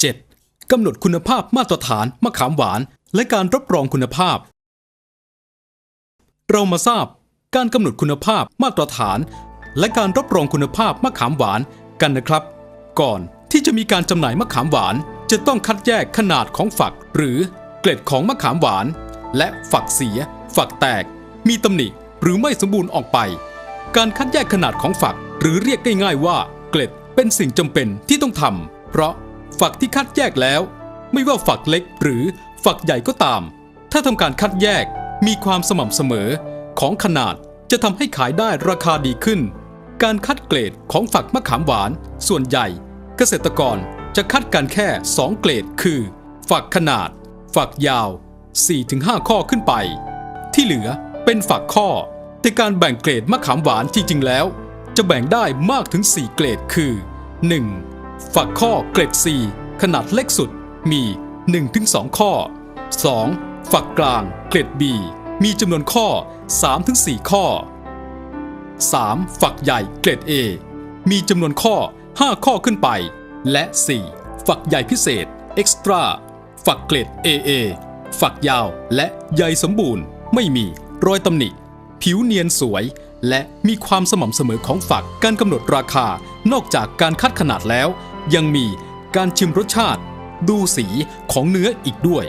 7. กำหนดคุณภาพมาตรฐานมะขามหวาน และการรับรองคุณภาพ เรามาทราบการกำหนดคุณภาพมาตรฐาน และการรับรองคุณภาพมะขามหวานกันนะครับ ก่อนที่จะมีการจำหน่ายมะขามหวาน จะต้องคัดแยกขนาดของฝัก หรือเกล็ดของมะขามหวาน และฝักเสีย ฝักแตก มีตำหนิหรือไม่สมบูรณ์ออกไป การคัดแยกขนาดของฝัก หรือเรียกง่ายๆว่า เกล็ดเป็นสิ่งจำเป็นที่ต้องทำเพราะ ฝักที่คัดแยกแล้ว ไม่ว่าฝักเล็กหรือฝักใหญ่ก็ตาม ถ้าทำการคัดแยกมีความสม่ำเสมอของขนาดจะทำให้ขายได้ราคาดีขึ้น การคัดเกรดของฝักมะขามหวาน ส่วนใหญ่ เกษตรกรจะคัดกันแค่ 2 เกรด คือ ฝักขนาด ฝักยาว 4-5 ข้อขึ้นไป ที่เหลือเป็นฝักข้อ แต่การแบ่งเกรดมะขามหวานจริงๆแล้ว จะแบ่งได้มากถึง 4 เกรด คือ 1. ฝักข้อเกรด C ขนาดเล็กสุดมี 1-2 ข้อ 2. ฝักกลางเกรด B มีจำนวนข้อ 3-4 ข้อ 3. ฝักใหญ่เกรด A มีจำนวนข้อ 5 ข้อขึ้นไป และ 4. ฝักใหญ่พิเศษ Extra ฝักเกรด AA ฝักยาวและใยสมบูรณ์ ไม่มีรอยตำหนิ ผิวเนียนสวย และมีความสม่ำเสมอของฝักการกำหนดราคา นอกจากการคัดขนาดแล้ว ยังมีการชิมรสชาติ ดูสีของเนื้ออีกด้วย